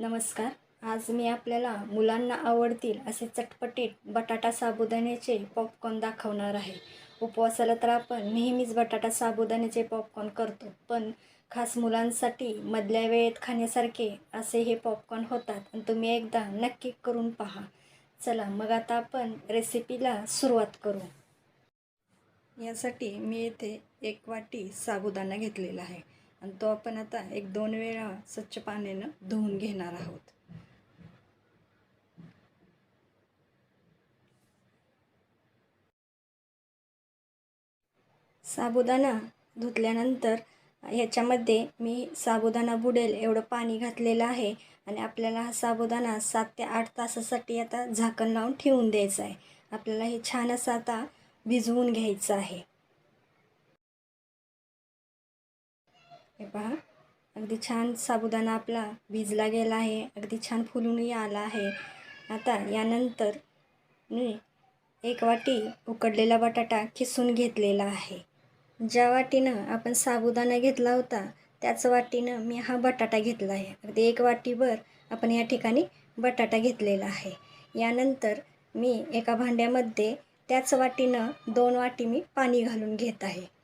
नमस्कार. आज मी आपल्याला मुलांना आवडतील असे चटपटीत बटाटा साबुदाण्याचे पॉपकॉर्न दाखवणार आहे. उपवासाला तर आपण नेहमीच बटाटा साबुदाण्याचे पॉपकॉर्न करतो. पण खास मुलांसाठी मधल्या वेळेत खाण्यासारखे असे हे पॉपकॉर्न होतात. आणि तुम्ही एकदा नक्की करून पहा. चला मग आता आपण रेसिपीला सुरुवात करू. यासाठी मी येथे एक वाटी साबुदाणा घेतलेला आहे. आणि तो आपण आता एक दोन वेळा स्वच्छ पाण्यानं धुवून घेणार आहोत. साबुदाणा धुतल्यानंतर ह्याच्यामध्ये मी साबुदाणा बुडेल एवढं पाणी घातलेलं आहे आणि आपल्याला हा साबुदाणा सात ते आठ तासासाठी आता झाकण लावून ठेवून द्यायचं आहे. आपल्याला हे छान असं आता भिजवून घ्यायचं आहे. हे पहा. अगदी छान साबुदाणा आपला भिजला गेला आहे. अगदी छान फुलूनही आला आहे. आता यानंतर मी एक वाटी उकडलेला बटाटा किसून घेतलेला आहे. ज्या वाटीनं आपण साबुदाणा घेतला होता त्याच वाटीनं मी हा बटाटा घेतला आहे. अगदी एक वाटीभर आपण या ठिकाणी बटाटा घेतलेला आहे. यानंतर मी एका भांड्यामध्ये त्याच वाटीनं दोन वाटी मी पाणी घालून घेत आहे.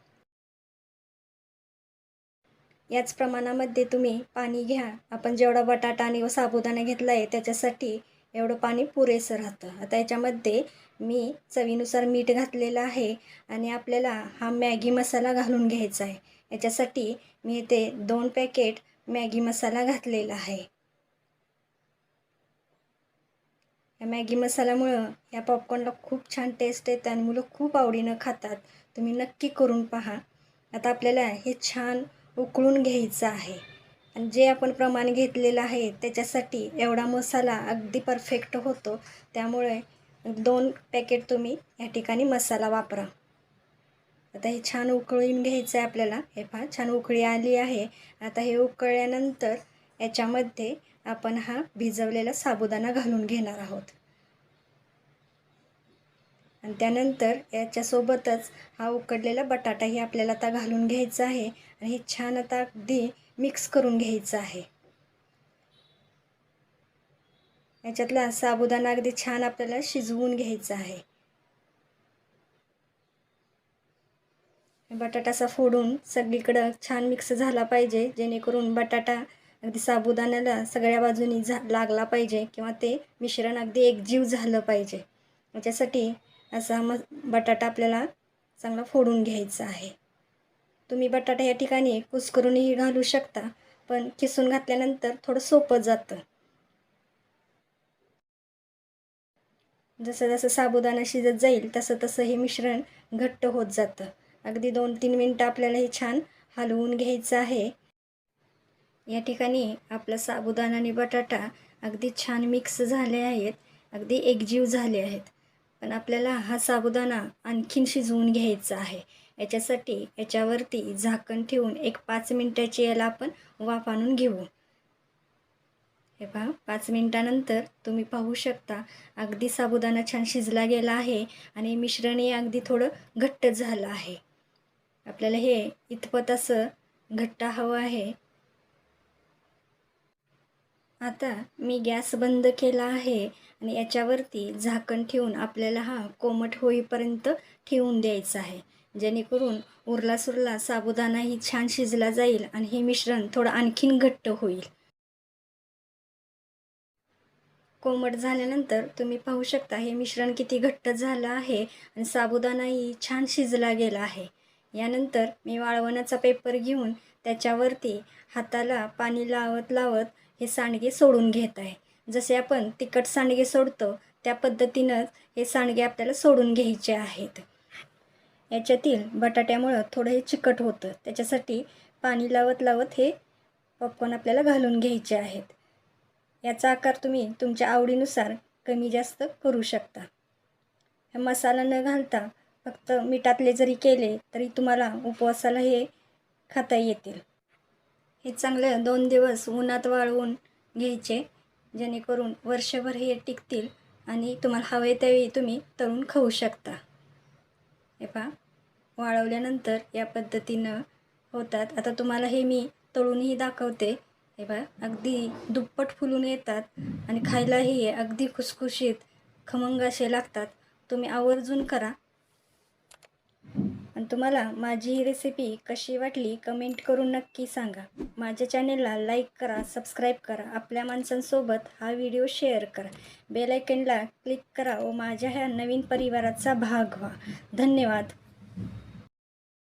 याच प्रमाणामध्ये तुम्ही पाणी घ्या. आपण जेवढा बटाटा आणि साबुदाणा घेतला आहे त्याच्यासाठी एवढं पाणी पुरेसं राहतं. आता याच्यामध्ये मी चवीनुसार मीठ घातलेलं आहे आणि आपल्याला हा मॅगी मसाला घालून घ्यायचा आहे. याच्यासाठी मी इथे दोन पॅकेट मॅगी मसाला घातलेला आहे. या मॅगी मसाल्यामुळं या पॉपकॉर्नला खूप छान टेस्ट येते आणि मुलं खूप आवडीनं खातात. तुम्ही नक्की करून पहा. आता आपल्याला हे छान उकळून घ्यायचं आहे. आणि जे आपण प्रमाण घेतलेलं आहे त्याच्यासाठी एवढा मसाला अगदी परफेक्ट होतो. त्यामुळे दोन पॅकेट तुम्ही या ठिकाणी मसाला वापरा. आता हे छान उकळून घ्यायचं आहे आपल्याला. हे पहा छान उकळी आली आहे. आता हे उकळल्यानंतर याच्यामध्ये आपण हा भिजवलेला साबुदाणा घालून घेणार आहोत. आणि त्यानंतर याच्यासोबतच हा उकडलेला बटाटाही आपल्याला आता घालून घ्यायचा आहे. आणि हे छान आता अगदी मिक्स करून घ्यायचं आहे. याच्यातला साबुदाणा अगदी छान आपल्याला शिजवून घ्यायचा आहे. बटाटा असा फोडून सगळीकडं छान मिक्स झाला पाहिजे जेणेकरून बटाटा अगदी साबुदाण्याला सगळ्या बाजूनी झा लागला पाहिजे किंवा ते मिश्रण अगदी एकजीव झालं पाहिजे. याच्यासाठी असा मग बटाटा आपल्याला चांगला फोडून घ्यायचा आहे. तुम्ही बटाटा या ठिकाणी कुस्करूनही घालू शकता पण किसून घातल्यानंतर थोडं सोपं जातं. जसं जसं साबुदाणा शिजत जाईल तसं तसं हे मिश्रण घट्ट होत जातं. अगदी दोन तीन मिनटं आपल्याला हे छान हलवून घ्यायचं आहे. या ठिकाणी आपला साबुदाणा आणि बटाटा अगदी छान मिक्स झाले आहेत अगदी एकजीव झाले आहेत. पण आपल्याला हा साबुदाणा आणखीन शिजवून घ्यायचा आहे. याच्यासाठी याच्यावरती झाकण ठेवून एक पाच मिनटाची याला आपण वाफ आणून घेऊ. हे पहा पाच मिनटानंतर तुम्ही पाहू शकता अगदी साबुदाणा छान शिजला गेला आहे आणि मिश्रणही अगदी थोडं घट्ट झालं आहे. आपल्याला हे इतपत असं घट्ट हवं आहे. आता मी गॅस बंद केला आहे आणि याच्यावरती झाकण ठेवून आपल्याला हा कोमट होईपर्यंत ठेवून द्यायचा आहे. जेणेकरून उरला सुरला साबुदाणाही छान शिजला जाईल आणि हे मिश्रण थोडं आणखीन घट्ट होईल. कोमट झाल्यानंतर तुम्ही पाहू शकता हे मिश्रण किती घट्ट झालं आहे आणि साबुदाणाही छान शिजला गेला आहे. यानंतर मी वाळवण्याचा पेपर घेऊन त्याच्यावरती हाताला पाणी लावत लावत हे सांडगे सोडून घेत आहे. जसे आपण तिखट सांडगे सोडतो त्या पद्धतीनंच हे सांडगे आपल्याला सोडून घ्यायचे आहेत. याच्यातील बटाट्यामुळं थोडं हे चिकट होतं. त्याच्यासाठी पाणी लावत लावत हे पॉपकॉर्न आपल्याला घालून घ्यायचे आहेत. याचा आकार तुम्ही तुमच्या आवडीनुसार कमी जास्त करू शकता. मसाला न घालता फक्त मिठातले जरी केले तरी तुम्हाला उपवासाला हे खाता येतील. हे चांगलं दोन दिवस उन्हात वाळवून घ्यायचे जेणेकरून वर्षभर हे टिकतील आणि तुम्हाला हवे त्यावेळी तुम्ही तळून खाऊ शकता. हे पहा. वाळवल्यानंतर या पद्धतीनं होतात. आता तुम्हाला हे मी तळूनही दाखवते. हे पहा. अगदी दुप्पट फुलून येतात आणि खायलाही अगदी खुसखुशीत खमंग असे लागतात. तुम्ही आवर्जून करा. तुम्हाला माझी ही रेसिपी कशी वाटली कमेंट करून नक्की सांगा. माझ्या चॅनेलला लाईक करा सबस्क्राईब करा. आपल्या माणसांसोबत हा व्हिडिओ शेअर करा. बेलायकनला क्लिक करा व माझ्या ह्या नवीन परिवाराचा भाग व्हा. धन्यवाद.